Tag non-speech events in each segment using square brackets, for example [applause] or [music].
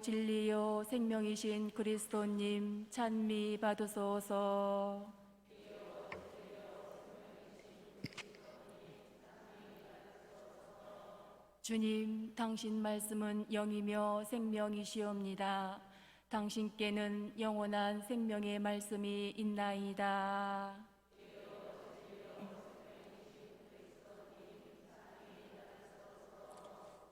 진리요 생명이신 그리스도님 찬미 받으소서. 주님, 당신 말씀은 영이며 생명이시옵니다. 당신께는 영원한 생명의 말씀이 있나이다.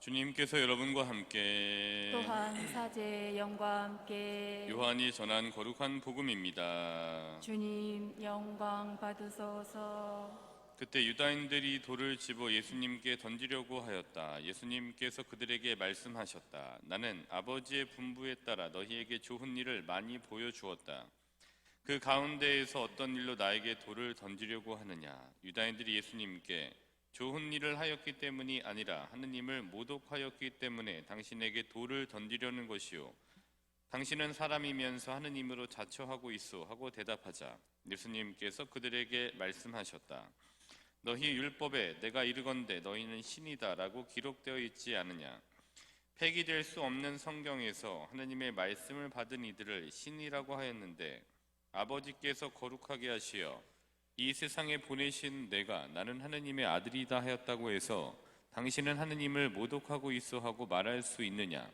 주님께서 여러분과 함께 또한 사제의 영과 함께 요한이 전한 거룩한 복음입니다. 주님 영광 받으소서. 그때 유다인들이 돌을 집어 예수님께 던지려고 하였다. 예수님께서 그들에게 말씀하셨다. 나는 아버지의 분부에 따라 너희에게 좋은 일을 많이 보여주었다. 그 가운데에서 어떤 일로 나에게 돌을 던지려고 하느냐? 유다인들이 예수님께 좋은 일을 하였기 때문이 아니라 하느님을 모독하였기 때문에 당신에게 돌을 던지려는 것이요. 당신은 사람이면서 하느님으로 자처하고 있어 하고 대답하자 예수님께서 그들에게 말씀하셨다. 너희 율법에 내가 이르건대 너희는 신이다라고 기록되어 있지 않느냐? 폐기될 수 없는 성경에서 하느님의 말씀을 받은 이들을 신이라고 하였는데 아버지께서 거룩하게 하시어 이 세상에 보내신 내가 나는 하느님의 아들이다 하였다고 해서 당신은 하느님을 모독하고 있어 하고 말할 수 있느냐?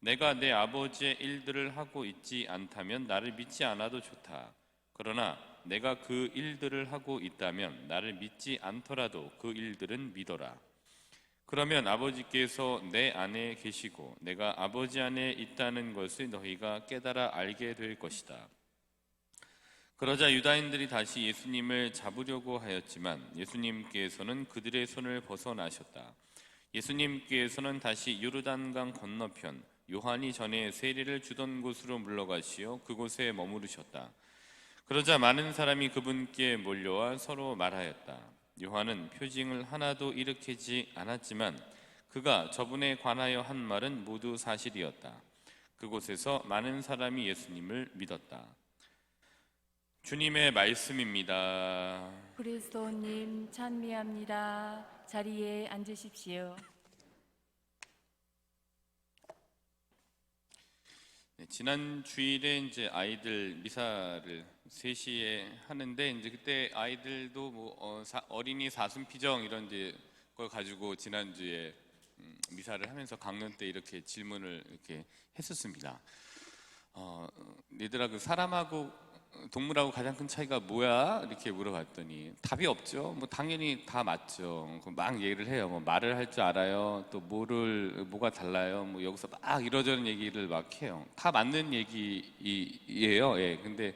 내가 내 아버지의 일들을 하고 있지 않다면 나를 믿지 않아도 좋다. 그러나 내가 그 일들을 하고 있다면 나를 믿지 않더라도 그 일들은 믿어라. 그러면 아버지께서 내 안에 계시고 내가 아버지 안에 있다는 것을 너희가 깨달아 알게 될 것이다. 그러자 유다인들이 다시 예수님을 잡으려고 하였지만 예수님께서는 그들의 손을 벗어나셨다. 예수님께서는 다시 요르단강 건너편 요한이 전에 세례를 주던 곳으로 물러가시어 그곳에 머무르셨다. 그러자 많은 사람이 그분께 몰려와 서로 말하였다. 요한은 표징을 하나도 일으키지 않았지만 그가 저분에 관하여 한 말은 모두 사실이었다. 그곳에서 많은 사람이 예수님을 믿었다. 주님의 말씀입니다. 그리스도님 찬미합니다. 자리에 앉으십시오. 네, 지난 주일에 이제 아이들 미사를 3시에 하는데 이제 그때 아이들도 뭐 어, 사- 어린이 사순 피정 이런 이제 걸 가지고 지난 주에 음, 미사를 하면서 강론 때 이렇게 질문을 이렇게 했었습니다. 어, 얘들아 그 사람하고 동물하고 가장 큰 차이가 뭐야? 이렇게 물어봤더니 답이 없죠. 뭐 당연히 다 맞죠. 그막 얘기를 해요. 뭐 말을 할 줄 알아요. 또 뭐를 뭐가 달라요. 뭐 여기서 막 이러저런 얘기를 막 해요. 다 맞는 얘기예요. 예. 근데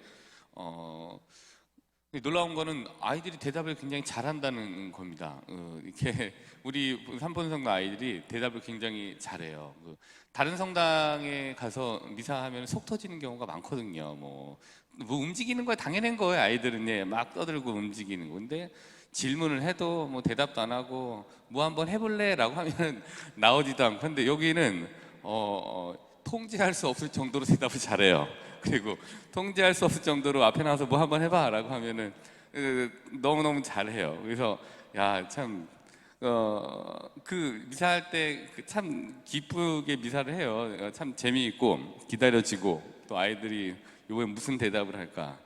어 놀라운 거는 아이들이 대답을 굉장히 잘한다는 겁니다. 어, 이렇게 [laughs] 우리 삼본성가 아이들이 대답을 굉장히 잘해요. 그 다른 성당에 가서 미사하면 속 터지는 경우가 많거든요. 뭐, 뭐 움직이는 거야 당연한 거예요. 아이들은 예, 막 떠들고 움직이는 건데 질문을 해도 뭐 대답도 안 하고 뭐 한번 해볼래라고 하면 [laughs] 나오지도 않고 근데 여기는 어, 어, 통제할 수 없을 정도로 대답을 잘해요. [laughs] 그리고 통제할 수 없을 정도로 앞에 나와서 뭐 한번 해봐라고 하면은 너무 너무 잘해요. 그래서 야 참 어, 그 미사할 때 참 기쁘게 미사를 해요. 어, 참 재미있고 기다려지고 또 아이들이 이번에 무슨 대답을 할까.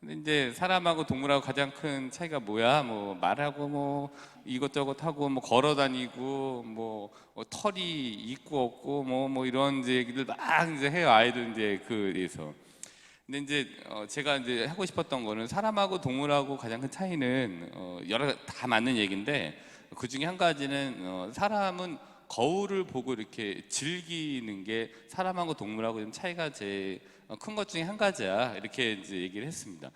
근데 이제 사람하고 동물하고 가장 큰 차이가 뭐야? 뭐 말하고 뭐 이것저것 하고 뭐 걸어 다니고 뭐 어, 털이 있고 없고 뭐뭐 이런 이제 얘기들 막 이제 해요. 아이들 이제 그에서. 근데 이제 어 제가 이제 하고 싶었던 거는 사람하고 동물하고 가장 큰 차이는 어 여러 다 맞는 얘기인데 그 중에 한 가지는 어 사람은 거울을 보고 이렇게 즐기는 게 사람하고 동물하고 좀 차이가 제일 큰 것 중에 한 가지야 이렇게 이제 얘기를 했습니다.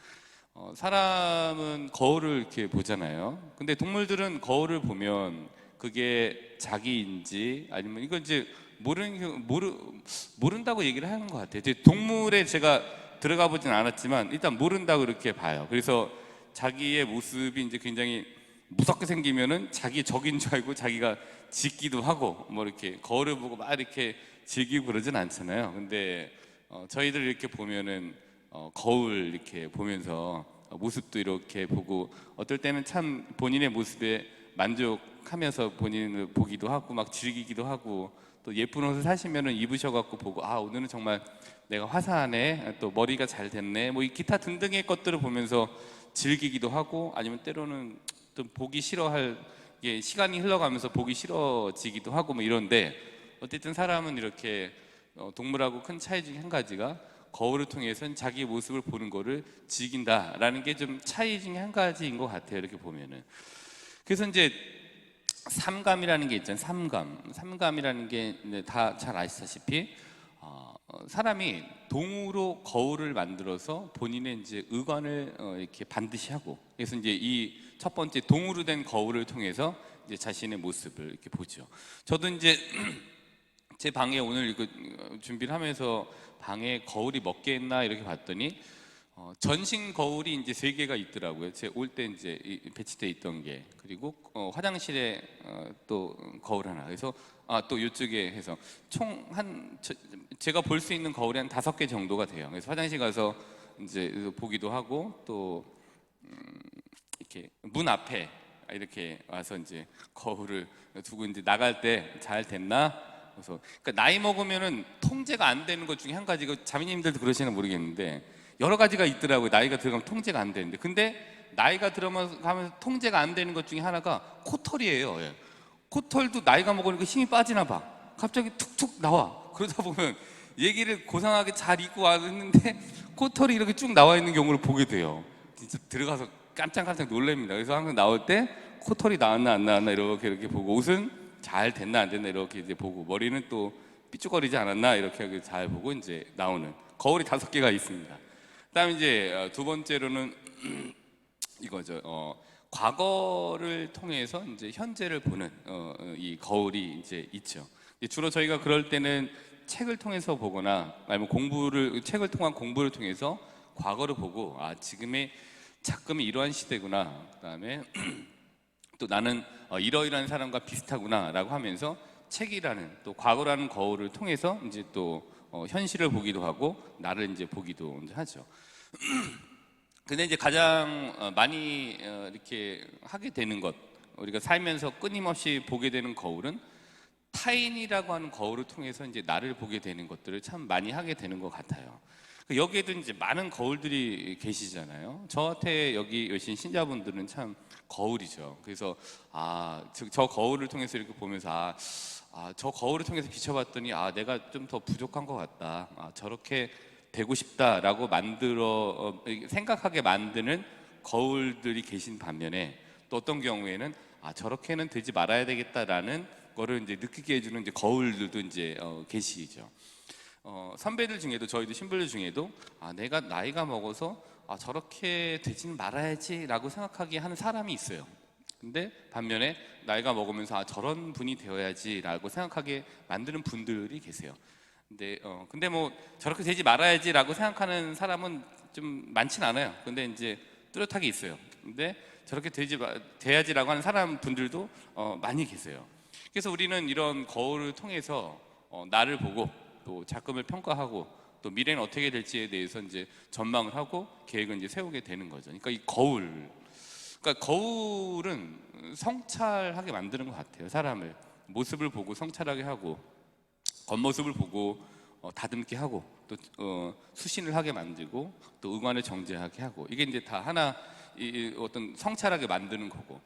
어 사람은 거울을 이렇게 보잖아요. 근데 동물들은 거울을 보면 그게 자기인지 아니면 이건 이제 모르는 모르 모른다고 얘기를 하는 것 같아요. 동물에 제가 들어가 보진 않았지만 일단 모른다고 이렇게 봐요. 그래서 자기의 모습이 이제 굉장히 무섭게 생기면은 자기 적인 줄 알고 자기가 짖기도 하고 뭐 이렇게 거울을 보고 막 이렇게 즐기고 그러진 않잖아요. 근데 어, 저희들 이렇게 보면은 어, 거울 이렇게 보면서 어, 모습도 이렇게 보고 어떨 때는 참 본인의 모습에 만족하면서 본인을 보기도 하고 막 즐기기도 하고 또 예쁜 옷을 사시면은 입으셔갖고 보고 아 오늘은 정말 내가 화사하네 또 머리가 잘 됐네 뭐 이 기타 등등의 것들을 보면서 즐기기도 하고 아니면 때로는 좀 보기 싫어할 게 시간이 흘러가면서 보기 싫어지기도 하고 뭐 이런데 어쨌든 사람은 이렇게 어, 동물하고 큰 차이 중에 한 가지가 거울을 통해서는 자기 모습을 보는 거를 즐긴다라는 게 좀 차이 중에 한 가지인 것 같아요 이렇게 보면은 그래서 이제 삼감이라는 게 있잖아요. 삼감. 삼감이라는 게 다 잘 아시다시피 어, 어, 사람이 동으로 거울을 만들어서 본인의 이제 의관을 어, 이렇게 반드시 하고 그래서 이제 이 첫 번째 동으로 된 거울을 통해서 이제 자신의 모습을 이렇게 보죠. 저도 이제 [clears throat] 제 방에 오늘 이거 어, 준비를 하면서 방에 거울이 몇 개 있나 이렇게 봤더니 어, 전신 거울이 이제 세 개가 있더라고요. 제 올 때 이제 이- 배치돼 있던 게 그리고 어, 화장실에 어, 또 거울 하나. 그래서 아 또 이쪽에 해서 총 한 제가 볼 수 있는 거울이 한 다섯 개 정도가 돼요. 그래서 화장실 가서 이제 보기도 하고 또 음, 이렇게 문 앞에 이렇게 와서 이제 거울을 두고 이제 나갈 때 잘 됐나? 그래서 그러니까 나이 먹으면은 통제가 안 되는 것 중에 한 가지가 자매님들도 그러시나 모르겠는데 여러 가지가 있더라고요. 나이가 들어가면 통제가 안 되는데 근데 나이가 들어가면서 통제가 안 되는 것 중에 하나가 코털이에요. 예. 코털도 나이가 먹으니까 힘이 빠지나 봐. 갑자기 툭툭 나와. 그러다 보면 얘기를 고상하게 잘 입고 왔는데 [laughs] 코털이 이렇게 쭉 나와 있는 경우를 보게 돼요. 진짜 들어가서 깜짝깜짝 놀랍니다. 그래서 항상 나올 때 코털이 나왔나 안 나왔나 이렇게 이렇게 보고 옷은 잘 됐나 안 됐나 이렇게 이제 보고 머리는 또 삐죽거리지 않았나 이렇게 잘 보고 이제 나오는 거울이 다섯 개가 있습니다. 그다음에 이제 어, 두 번째로는 [clears throat] 이거죠. 어, 과거를 통해서 이제 현재를 보는 어, 어, 이 거울이 이제 있죠. 주로 저희가 그럴 때는 책을 통해서 보거나 아니면 공부를 책을 통한 공부를 통해서 과거를 보고 아 지금의 작금이 이러한 시대구나. 그다음에 [clears throat] 또 나는 어, 이러이러한 사람과 비슷하구나라고 하면서 책이라는 또 과거라는 거울을 통해서 이제 또 어, 현실을 보기도 하고 나를 이제 보기도 하죠. [clears throat] 근데 이제 가장 어, 많이 어, 이렇게 하게 되는 것 우리가 살면서 끊임없이 보게 되는 거울은 타인이라고 하는 거울을 통해서 이제 나를 보게 되는 것들을 참 많이 하게 되는 것 같아요. 그 여기에도 이제 많은 거울들이 계시잖아요. 저한테 여기 오신 신자분들은 참 거울이죠. 그래서 아, 저, 저 거울을 통해서 이렇게 보면서 아, 아, 저 거울을 통해서 비춰봤더니 아, 내가 좀 더 부족한 것 같다. 아, 저렇게 되고 싶다라고 만들어 어, 생각하게 만드는 거울들이 계신 반면에 또 어떤 경우에는 아, 저렇게는 되지 말아야 되겠다라는 거를 이제 느끼게 해주는 이제 거울들도 이제 어, 계시죠. 어, 선배들 중에도 저희도 신부들 중에도 아, 내가 나이가 먹어서 아, 저렇게 되지는 말아야지라고 생각하게 하는 사람이 있어요. 근데 반면에 나이가 먹으면서 아, 저런 분이 되어야지라고 생각하게 만드는 분들이 계세요. 근데 어, 근데 뭐 저렇게 되지 말아야지라고 생각하는 사람은 좀 많진 않아요. 근데 이제 뚜렷하게 있어요. 근데 저렇게 되지 마- 돼야지라고 하는 사람 분들도 어, 많이 계세요. 그래서 우리는 이런 거울을 통해서 어, 나를 보고 또 작금을 평가하고 또 미래는 어떻게 될지에 대해서 이제 전망을 하고 계획을 이제 세우게 되는 거죠. 그러니까 이 거울, 그러니까 거울은 성찰하게 만드는 것 같아요. 사람을 모습을 보고 성찰하게 하고 겉모습을 보고 어, 다듬게 하고 또 어, 수신을 하게 만들고 또 의관을 정제하게 하고 이게 이제 다 하나 이, 이 어떤 성찰하게 만드는 거고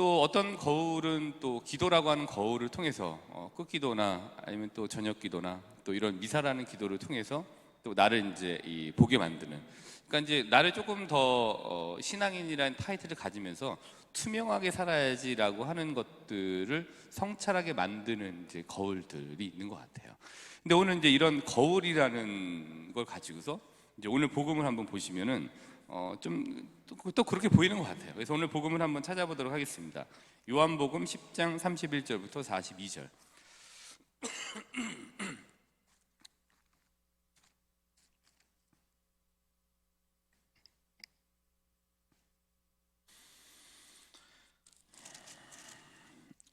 또 어떤 거울은 또 기도라고 하는 거울을 통해서 어, 끝기도나 아니면 또 저녁기도나 또 이런 미사라는 기도를 통해서 또 나를 이제 이 보게 만드는 그러니까 이제 나를 조금 더 어, 신앙인이라는 타이틀을 가지면서 투명하게 살아야지라고 하는 것들을 성찰하게 만드는 이제 거울들이 있는 것 같아요. 근데 오늘 이제 이런 거울이라는 걸 가지고서 이제 오늘 복음을 한번 보시면은 어, 좀또 또 그렇게 보이는 것 같아요. 그래서 오늘 복음을 한번 찾아보도록 하겠습니다. 요한복음 10장 31절부터 42절.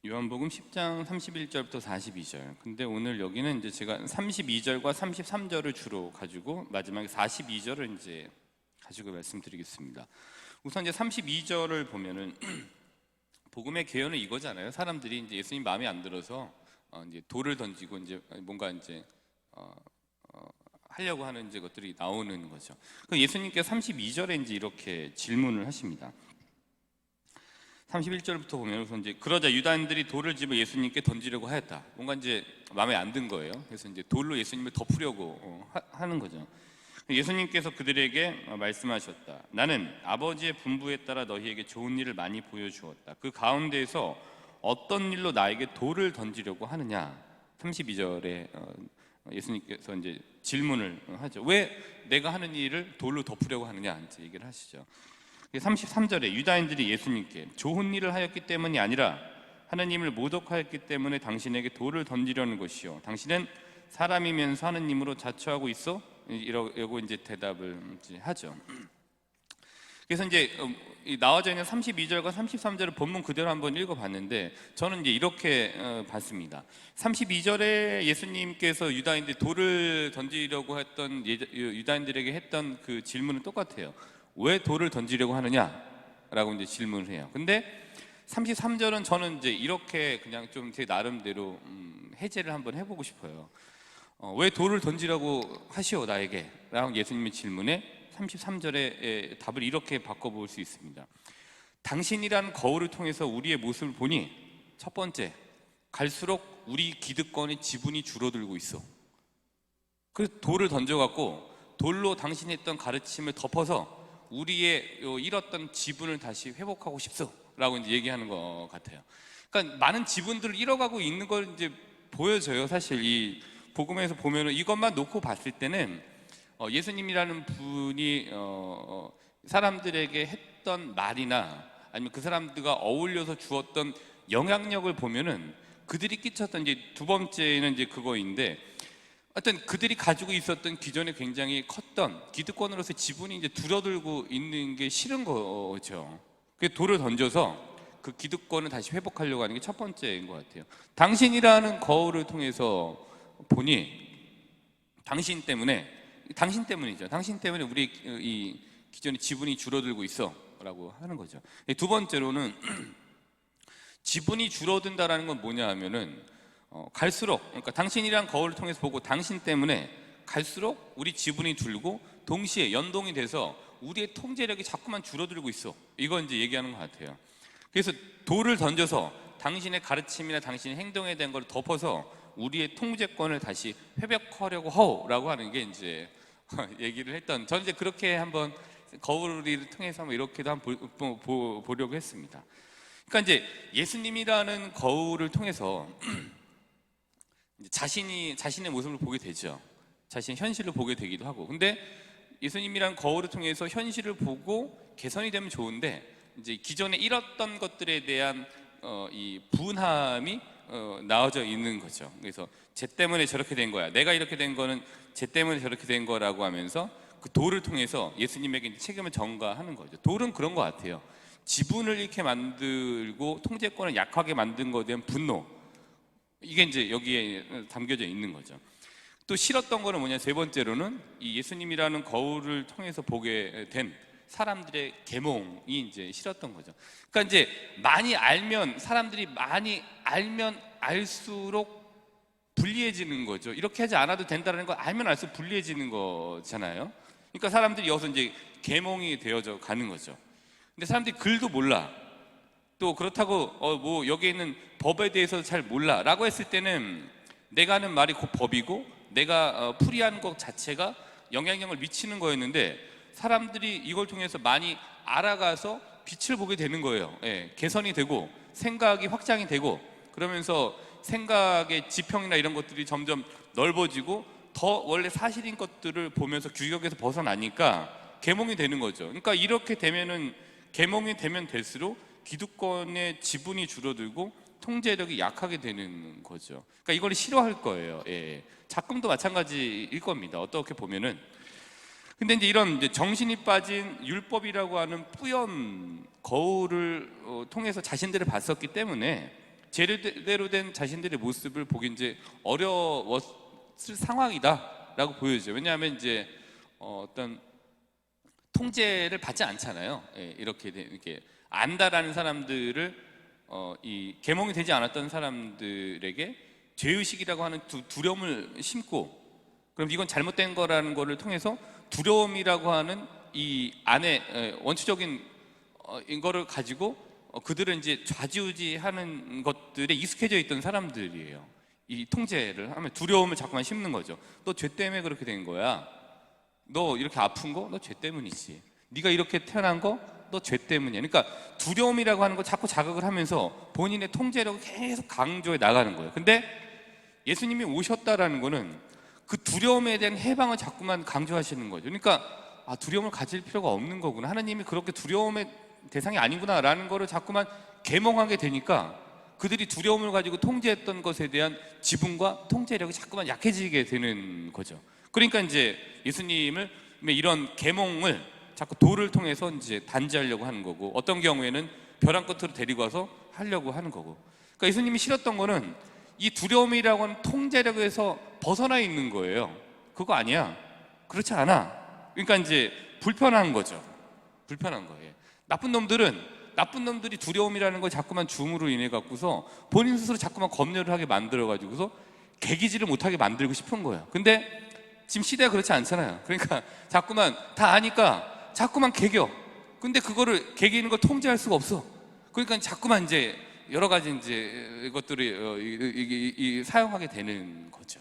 요한복음 10장 31절부터 42절. 근데 오늘 여기는 이제 제가 32절과 33절을 주로 가지고 마지막에 42절을 이제 가지고 말씀드리겠습니다. 우선 이제 32절을 보면은 [clears throat] 복음의 개요는 이거잖아요. 사람들이 이제 예수님 마음에 안 들어서 어, 이제 돌을 던지고 이제 뭔가 이제 어, 어, 하려고 하는 이제 것들이 나오는 거죠. 그 예수님께서 32절에 이제 이렇게 질문을 하십니다. 31절부터 보면 우선 이제 그러자 유다인들이 돌을 집어 예수님께 던지려고 하였다. 뭔가 이제 마음에 안 든 거예요. 그래서 이제 돌로 예수님을 덮으려고 어, 하- 하는 거죠. 예수님께서 그들에게 어, 말씀하셨다. 나는 아버지의 분부에 따라 너희에게 좋은 일을 많이 보여주었다. 그 가운데에서 어떤 일로 나에게 돌을 던지려고 하느냐? 32절에 어, 예수님께서 이제 질문을 하죠. 왜 내가 하는 일을 돌로 덮으려고 하느냐? 이제 얘기를 하시죠. 33절에 유다인들이 예수님께 좋은 일을 하였기 때문이 아니라 하나님을 모독하였기 때문에 당신에게 돌을 던지려는 것이요. 당신은 사람이면서 하느님으로 자처하고 있어? 이러고 이제 대답을 하죠. 그래서 이제 음, 이 나와져 있는 32절과 33절을 본문 그대로 한번 읽어봤는데 저는 이제 이렇게 어, 봤습니다. 32절에 예수님께서 유다인들 돌을 던지려고 했던 예- 유다인들에게 했던 그 질문은 똑같아요. 왜 돌을 던지려고 하느냐?라고 이제 질문을 해요. 근데 33절은 저는 이제 이렇게 그냥 좀 제 나름대로 음, 해제를 한번 해보고 싶어요. 어, 왜 돌을 던지라고 하시오 나에게? 라고 예수님의 질문에 33절의 답을 이렇게 바꿔볼 수 있습니다. 당신이란 거울을 통해서 우리의 모습을 보니 첫 번째, 갈수록 우리 기득권의 지분이 줄어들고 있어. 그 돌을 던져갖고 돌로 당신이 했던 가르침을 덮어서 우리의 요 잃었던 지분을 다시 회복하고 싶소 라고 이제 얘기하는 것 같아요. 그러니까 많은 지분들을 잃어가고 있는 걸 이제 보여져요. 사실 이 복음에서 보면은 이것만 놓고 봤을 때는 어, 예수님이라는 분이 어, 어, 사람들에게 했던 말이나 아니면 그 사람들과 어울려서 주었던 영향력을 보면은 그들이 끼쳤던 이제 두 번째는 이제 그거인데 어떤 그들이 가지고 있었던 기존에 굉장히 컸던 기득권으로서 지분이 이제 줄어들고 있는 게 싫은 거죠. 그 돌을 던져서 그 기득권을 다시 회복하려고 하는 게 첫 번째인 것 같아요. 당신이라는 거울을 통해서 보니 당신 때문에 당신 때문이죠. 당신 때문에 우리 이 기존의 지분이 줄어들고 있어라고 하는 거죠. 두 번째로는 [clears throat] 지분이 줄어든다라는 건 뭐냐 하면은 어, 갈수록 그러니까 당신이란 거울을 통해서 보고 당신 때문에 갈수록 우리 지분이 줄고 동시에 연동이 돼서 우리의 통제력이 자꾸만 줄어들고 있어. 이건 이제 얘기하는 것 같아요. 그래서 돌을 던져서 당신의 가르침이나 당신의 행동에 대한 걸 덮어서 우리의 통제권을 다시 회복하려고 하오라고 하는 게 이제 [laughs] 얘기를 했던 저는 이제 그렇게 한번 거울을 통해서 한번 이렇게도 한번 보, 보, 보려고 했습니다. 그러니까 이제 예수님이라는 거울을 통해서 [clears throat] 자신이 자신의 모습을 보게 되죠. 자신의 현실을 보게 되기도 하고. 근데 예수님이란 거울을 통해서 현실을 보고 개선이 되면 좋은데 이제 기존에 잃었던 것들에 대한 어, 이 분함이 어, 나와져 있는 거죠. 그래서 쟤 때문에 저렇게 된 거야. 내가 이렇게 된 거는 쟤 때문에 저렇게 된 거라고 하면서 그 돌을 통해서 예수님에게 책임을 전가하는 거죠. 돌은 그런 것 같아요. 지분을 이렇게 만들고 통제권을 약하게 만든 것에 대한 분노. 이게 이제 여기에 담겨져 있는 거죠. 또 싫었던 거는 뭐냐 세 번째로는 이 예수님이라는 거울을 통해서 보게 된 사람들의 계몽이 이제 싫었던 거죠. 그러니까 이제 많이 알면 사람들이 많이 알면 알수록 불리해지는 거죠. 이렇게 하지 않아도 된다는 걸 알면 알수록 불리해지는 거잖아요. 그러니까 사람들이 여기서 이제 계몽이 되어져 가는 거죠. 근데 사람들이 글도 몰라. 또 그렇다고 어 뭐 여기 있는 법에 대해서 잘 몰라라고 했을 때는 내가 하는 말이 곧 법이고 내가 어, 풀이하는 것 자체가 영향력을 미치는 거였는데 사람들이 이걸 통해서 많이 알아가서 빛을 보게 되는 거예요. 예, 개선이 되고 생각이 확장이 되고 그러면서 생각의 지평이나 이런 것들이 점점 넓어지고 더 원래 사실인 것들을 보면서 규격에서 벗어나니까 계몽이 되는 거죠. 그러니까 이렇게 되면은 계몽이 되면 될수록 기득권의 지분이 줄어들고 통제력이 약하게 되는 거죠. 그러니까 이걸 싫어할 거예요. 예. 작금도 마찬가지일 겁니다. 어떻게 보면은. 근데 이제 이런 이제 정신이 빠진 율법이라고 하는 뿌연 거울을 어, 통해서 자신들을 봤었기 때문에 제대로 된 자신들의 모습을 보기 이제 어려웠을 상황이다라고 보여져요. 왜냐하면 이제 어, 어떤 통제를 받지 않잖아요. 예, 이렇게 돼- 이렇게 안다라는 사람들을 어, 이 계몽이 되지 않았던 사람들에게 죄의식이라고 하는 두, 두려움을 심고 그럼 이건 잘못된 거라는 거를 통해서 두려움이라고 하는 이 안에 에, 원초적인 어, 이거를 가지고 어, 그들은 이제 좌지우지하는 것들에 익숙해져 있던 사람들이에요. 이 통제를 하면 두려움을 자꾸만 심는 거죠. 너 죄 때문에 그렇게 된 거야. 너 이렇게 아픈 거 너 죄 때문이지. 네가 이렇게 태어난 거 너 죄 때문이야. 그러니까 두려움이라고 하는 거 자꾸 자극을 하면서 본인의 통제력을 계속 강조해 나가는 거예요. 근데 예수님이 오셨다라는 거는 그 두려움에 대한 해방을 자꾸만 강조하시는 거죠. 그러니까 아, 두려움을 가질 필요가 없는 거구나. 하나님이 그렇게 두려움의 대상이 아니구나라는 거를 자꾸만 계몽하게 되니까 그들이 두려움을 가지고 통제했던 것에 대한 지분과 통제력이 자꾸만 약해지게 되는 거죠. 그러니까 이제 예수님을 이런 계몽을 자꾸 돌을 통해서 이제 단지하려고 하는 거고 어떤 경우에는 벼랑 끝으로 데리고 와서 하려고 하는 거고. 그러니까 예수님이 싫었던 거는 이 두려움이라고 하는 통제력에서 벗어나 있는 거예요. 그거 아니야. 그렇지 않아. 그러니까 이제 불편한 거죠. 불편한 거예요. 나쁜 놈들은 나쁜 놈들이 두려움이라는 걸 자꾸만 줌으로 인해 갖고서 본인 스스로 자꾸만 검열을 하게 만들어 가지고서 개기지를 못하게 만들고 싶은 거예요. 근데 지금 시대가 그렇지 않잖아요. 그러니까 [laughs] 자꾸만 다 아니까 자꾸만 개겨. 근데 그거를 개기는 걸 통제할 수가 없어. 그러니까 자꾸만 이제 여러 가지 이제 이것들을 어, 사용하게 되는 거죠.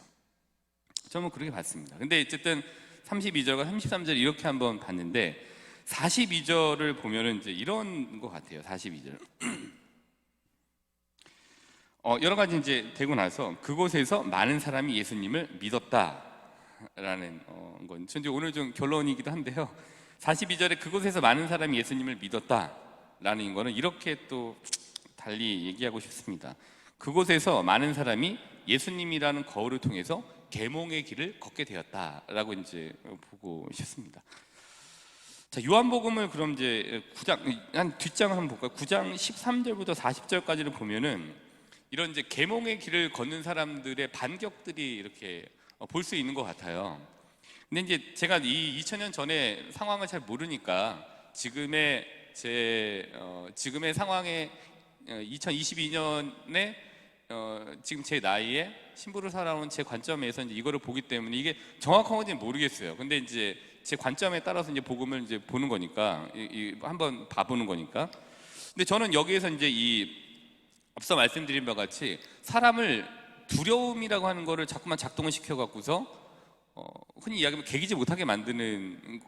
저는 그렇게 봤습니다. 근데 어쨌든 32절과 33절 이렇게 한번 봤는데 42절을 보면은 이제 이런 것 같아요. 42절. [clears throat] 어, 여러 가지 이제 되고 나서 그곳에서 많은 사람이 예수님을 믿었다라는 어, 건 전제 오늘 좀 결론이기도 한데요. 42절에 그곳에서 많은 사람이 예수님을 믿었다라는 거는 이렇게 또 달리 얘기하고 싶습니다. 그곳에서 많은 사람이 예수님이라는 거울을 통해서 계몽의 길을 걷게 되었다라고 이제 보고 싶습니다. 자, 요한복음을 그럼 이제 9장 한 뒷장을 한번 볼까요? 9장 13절부터 40절까지를 보면은 이런 이제 계몽의 길을 걷는 사람들의 반격들이 이렇게 볼 수 있는 것 같아요. 근데 이제 제가 이 2000년 전에 상황을 잘 모르니까 지금의 제 어, 지금의 상황에 2022년에 어, 지금 제 나이에 신부를 살아온 제 관점에서 이제 이거를 보기 때문에 이게 정확한 건지 는 모르겠어요. 근데 이제 제 관점에 따라서 이제 복음을 이제 보는 거니까 이, 이 한번 봐보는 거니까. 근데 저는 여기에서 이제 이 앞서 말씀드린 바와 같이 사람을 두려움이라고 하는 거를 자꾸만 작동을 시켜 갖고서 어, 흔히 이야기하면 개기지 못하게 만드는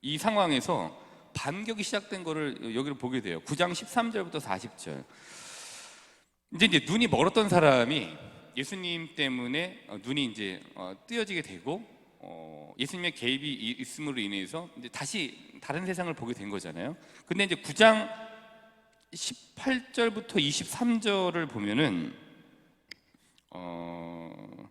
이 상황에서 반격이 시작된 거를 여기를 보게 돼요. 9장 13절부터 40절. 이제 이제 눈이 멀었던 사람이 예수님 때문에 어, 눈이 이제 어, 뜨여지게 되고 어, 예수님의 개입이 이- 있음으로 인해서 이제 다시 다른 세상을 보게 된 거잖아요. 근데 이제 9장 18절부터 23절을 보면은 어,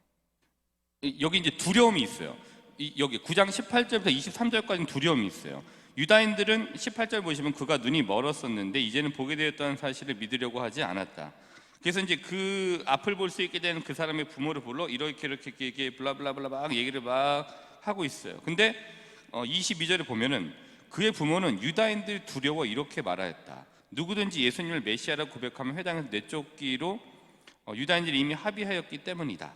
이- 여기 이제 두려움이 있어요. 이- 여기 9장 18절부터 23절까지는 두려움이 있어요. 유다인들은 18절 보시면 그가 눈이 멀었었는데 이제는 보게 되었다는 사실을 믿으려고 하지 않았다. 그래서 이제 그 앞을 볼 수 있게 되는 그 사람의 부모를 불러 이렇게 이렇게 이렇게, 블라블라블라 막 얘기를 막 하고 있어요. 근데 어, 22절에 보면은 그의 부모는 유다인들 두려워 이렇게 말하였다. 누구든지 예수님을 메시아라고 고백하면 회당에서 내쫓기로 어, 유다인들이 이미 합의하였기 때문이다.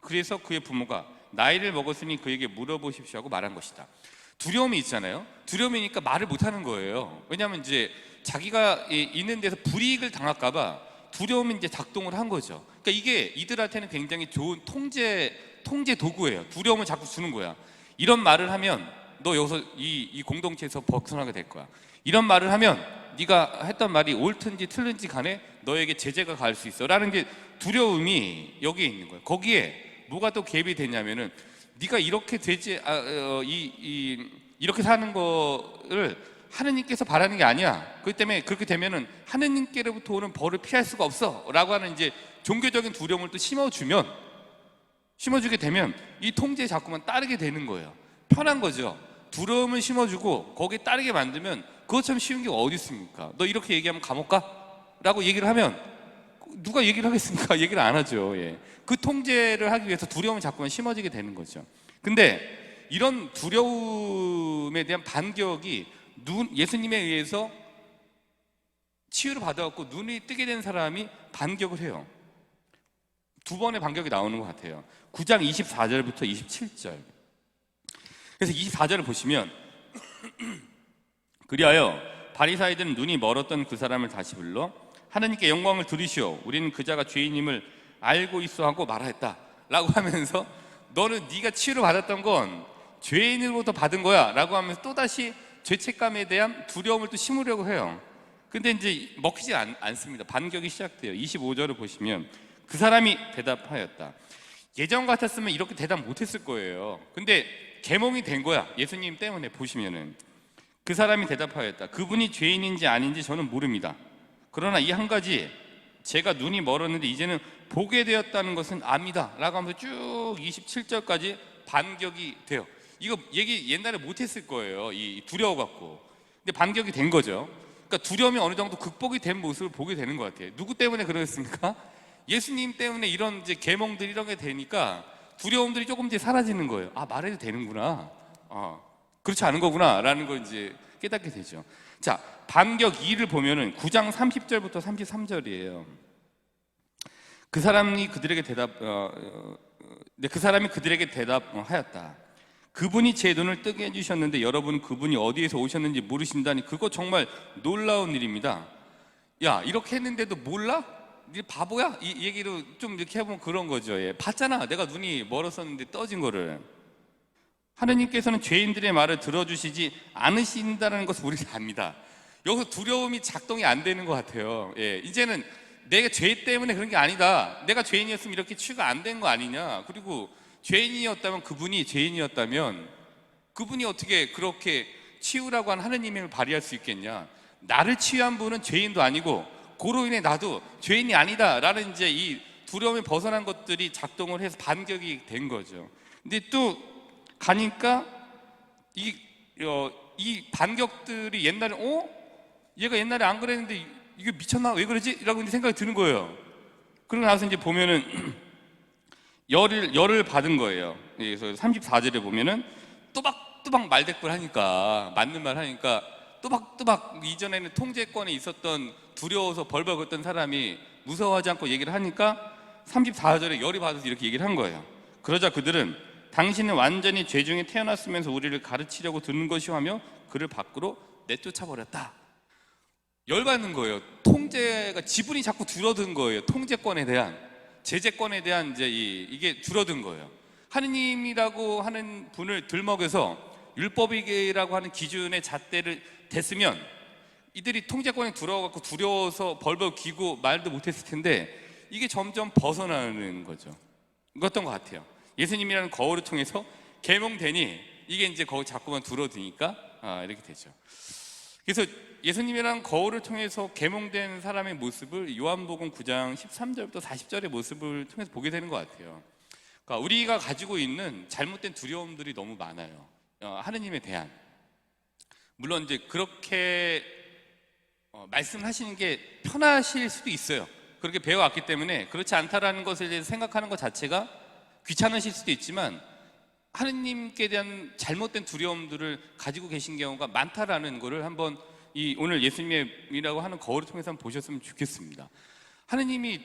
그래서 그의 부모가 나이를 먹었으니 그에게 물어보십시오 하고 말한 것이다. 두려움이 있잖아요. 두려움이니까 말을 못 하는 거예요. 왜냐하면 이제 자기가 이- 있는 데서 불이익을 당할까봐 두려움이 이제 작동을 한 거죠. 그러니까 이게 이들한테는 굉장히 좋은 통제 통제 도구예요. 두려움을 자꾸 주는 거야. 이런 말을 하면 너 여기서 이, 이 공동체에서 벗어나게 될 거야. 이런 말을 하면 네가 했던 말이 옳든지 틀린지 간에 너에게 제재가 가할 수 있어라는 게 두려움이 여기에 있는 거예요. 거기에 뭐가 또 개입이 되냐면은 네가 이렇게 되지 아, 어, 이, 이 이렇게 사는 거를 하느님께서 바라는 게 아니야. 그렇기 때문에 그렇게 되면은 하느님께로부터 오는 벌을 피할 수가 없어라고 하는 이제 종교적인 두려움을 또 심어주면 심어주게 되면 이 통제에 자꾸만 따르게 되는 거예요. 편한 거죠. 두려움을 심어주고 거기에 따르게 만들면 그것처럼 쉬운 게 어디 있습니까? 너 이렇게 얘기하면 감옥 가? 라고 얘기를 하면 누가 얘기를 하겠습니까? [laughs] 얘기를 안 하죠. 예. 그 통제를 하기 위해서 두려움을 자꾸만 심어지게 되는 거죠. 근데 이런 두려움에 대한 반격이 눈, 예수님에 의해서 치유를 받아갖고 눈이 뜨게 된 사람이 반격을 해요. 두 번의 반격이 나오는 것 같아요. 9장 24절부터 27절. 그래서 24절을 보시면 [clears throat] 그리하여 바리사이들은 눈이 멀었던 그 사람을 다시 불러 하나님께 영광을 들으시오. 우리는 그자가 죄인임을 알고 있어 하고 말하였다 라고 하면서 너는 네가 치유를 받았던 건 죄인으로부터 받은 거야 라고 하면서 또 다시 죄책감에 대한 두려움을 또 심으려고 해요. 근데 이제 먹히지 않, 않습니다. 반격이 시작돼요. 25절을 보시면 그 사람이 대답하였다. 예전 같았으면 이렇게 대답 못했을 거예요. 근데 개몽이 된 거야. 예수님 때문에 보시면은 그 사람이 대답하였다. 그분이 죄인인지 아닌지 저는 모릅니다. 그러나 이 한 가지 제가 눈이 멀었는데 이제는 보게 되었다는 것은 압니다. 라고 하면서 쭉 27절까지 반격이 돼요. 이거 얘기 옛날에 못했을 거예요. 이 두려워 갖고. 근데 반격이 된 거죠. 그러니까 두려움이 어느 정도 극복이 된 모습을 보게 되는 것 같아요. 누구 때문에 그러겠습니까? [laughs] 예수님 때문에 이런 이제 계몽들 이런 게 되니까 두려움들이 조금 이제 사라지는 거예요. 아 말해도 되는구나. 아 그렇지 않은 거구나라는 걸 이제 깨닫게 되죠. 자 반격 2를 보면은 9장 30절부터 33절이에요. 그 사람이 그들에게 대답, 어, 어, 네, 그 사람이 그들에게 대답하였다. 그분이 제 눈을 뜨게 해주셨는데 여러분 그분이 어디에서 오셨는지 모르신다니 그거 정말 놀라운 일입니다. 야 이렇게 했는데도 몰라? 네 바보야? 이 얘기로 좀 이렇게 해보면 그런 거죠. 예. 봤잖아. 내가 눈이 멀었었는데 떠진 거를. 하느님께서는 죄인들의 말을 들어주시지 않으신다는 것을 우리는 압니다. 여기서 두려움이 작동이 안 되는 것 같아요. 예. 이제는 내가 죄 때문에 그런 게 아니다. 내가 죄인이었으면 이렇게 치유가 안 된 거 아니냐. 그리고 죄인이었다면 그분이 죄인이었다면 그분이 어떻게 그렇게 치유라고 한 하느님의 힘을 발휘할 수 있겠냐. 나를 치유한 분은 죄인도 아니고 고로 인해 나도 죄인이 아니다라는 이제 이 두려움에 벗어난 것들이 작동을 해서 반격이 된 거죠. 근데 또 가니까 이, 어, 이 반격들이 옛날에 어? 얘가 옛날에 안 그랬는데 이- 이게 미쳤나? 왜 그러지? 라고 생각이 드는 거예요. 그러고 나서 이제 보면은 [clears throat] 열을, 열을 받은 거예요. 예, 그래서 34절에 보면은 또박또박 말대꾸를 하니까, 맞는 말 하니까 또박또박 이전에는 통제권에 있었던 두려워서 벌벌 걷던 사람이 무서워하지 않고 얘기를 하니까 34절에 열이 받아서 이렇게 얘기를 한 거예요. 그러자 그들은 당신은 완전히 죄 중에 태어났으면서 우리를 가르치려고 드는 것이 하며 그를 밖으로 내쫓아 버렸다. 열받는 거예요. 통제가 지분이 자꾸 줄어든 거예요. 통제권에 대한 제재권에 대한 이제 이, 이게 줄어든 거예요. 하느님이라고 하는 분을 들먹여서 율법이라고 하는 기준의 잣대를 댔으면 이들이 통제권에 들어가고 두려워서 벌벌 기고 말도 못했을 텐데 이게 점점 벗어나는 거죠. 그랬던 것 같아요. 예수님이라는 거울을 통해서 계몽되니 이게 이제 거기 자꾸만 줄어드니까 아, 이렇게 되죠. 그래서 예수님이라는 거울을 통해서 계몽된 사람의 모습을 요한복음 9장 13절부터 40절의 모습을 통해서 보게 되는 것 같아요. 그러니까 우리가 가지고 있는 잘못된 두려움들이 너무 많아요. 어, 하느님에 대한. 물론 이제 그렇게 어, 말씀하시는 게 편하실 수도 있어요. 그렇게 배워왔기 때문에 그렇지 않다라는 것에 대해서 생각하는 것 자체가 귀찮으실 수도 있지만 하느님께 대한 잘못된 두려움들을 가지고 계신 경우가 많다라는 것을 한번 이 오늘 예수님이라고 하는 거울을 통해서 한번 보셨으면 좋겠습니다. 하느님이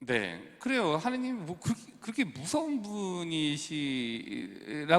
네 그래요. 하느님 뭐 그렇게, 그렇게 무서운 분이시라고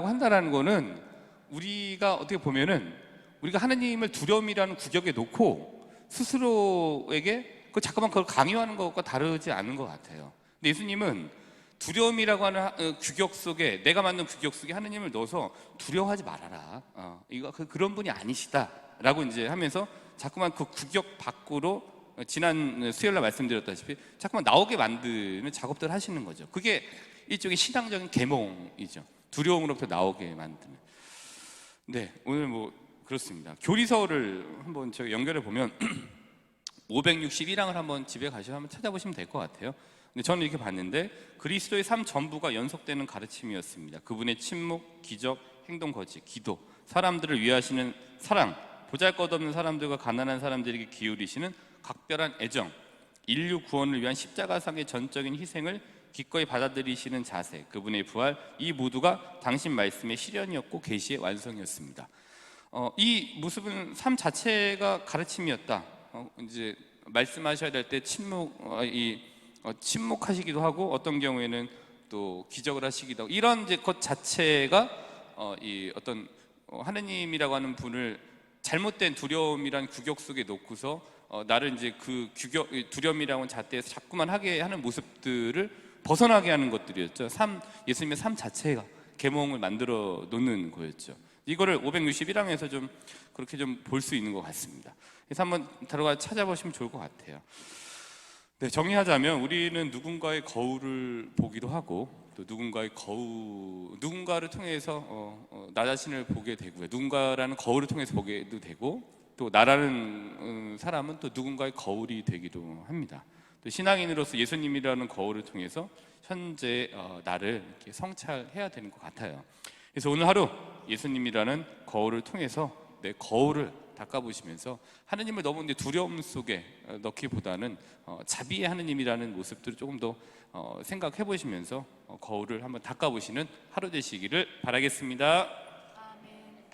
한다라는 거는 우리가 어떻게 보면은 우리가 하느님을 두려움이라는 구격에 놓고 스스로에게 그 잠깐만 그걸 강요하는 것과 다르지 않은 것 같아요. 근데 예수님은 두려움이라고 하는 하- 어, 규격 속에 내가 만든 규격 속에 하느님을 넣어서 두려워하지 말아라. 어, 이거 그, 그런 분이 아니시다라고 이제 하면서 자꾸만 그 규격 밖으로 어, 지난 수요일 날 말씀드렸다시피 자꾸만 나오게 만드는 작업들을 하시는 거죠. 그게 일종의 신앙적인 계몽이죠. 두려움으로부터 나오게 만드는. 네, 오늘 뭐 그렇습니다. 교리서를 한번 제가 연결해 보면 [clears throat] 561항을 한번 집에 가셔서 한번 찾아보시면 될 것 같아요. 근데 저는 이렇게 봤는데 그리스도의 삶 전부가 연속되는 가르침이었습니다. 그분의 침묵, 기적, 행동 거지, 기도, 사람들을 위하시는 사랑, 보잘것없는 사람들과 가난한 사람들에게 기울이시는 각별한 애정, 인류 구원을 위한 십자가상의 전적인 희생을 기꺼이 받아들이시는 자세, 그분의 부활, 이 모두가 당신 말씀의 실현이었고 계시의 완성이었습니다. 어, 이 모습은 삶 자체가 가르침이었다. 어, 이제 말씀하셔야 될 때 침묵 어, 이 어, 침묵하시기도 하고 어떤 경우에는 또 기적을 하시기도 하고 이런 이제 것 자체가 어, 이 어떤 어, 하느님이라고 하는 분을 잘못된 두려움이란 규격 속에 놓고서 어, 나를 이제 그 규격 이 두려움이라는 잣대에서 자꾸만 하게 하는 모습들을 벗어나게 하는 것들이었죠. 삶 예수님의 삶 자체가 계몽을 만들어 놓는 거였죠. 이거를 561항에서 좀 그렇게 좀 볼 수 있는 것 같습니다. 그래서 한번 들어가 찾아보시면 좋을 것 같아요. 네, 정리하자면 우리는 누군가의 거울을 보기도 하고 또 누군가의 거울 누군가를 통해서 어, 어, 나 자신을 보게 되고요. 누군가라는 거울을 통해서 보게도 되고 또 나라는 음, 사람은 또 누군가의 거울이 되기도 합니다. 또 신앙인으로서 예수님이라는 거울을 통해서 현재 어, 나를 이렇게 성찰해야 되는 것 같아요. 그래서 오늘 하루 예수님이라는 거울을 통해서 내 거울을 닦아보시면서 하느님을 너무 이제 두려움 속에 어, 넣기보다는 어, 자비의 하느님이라는 모습들을 조금 더 어, 생각해 보시면서 거울을 한번 닦아보시는 하루 되시기를 바라겠습니다. 아멘.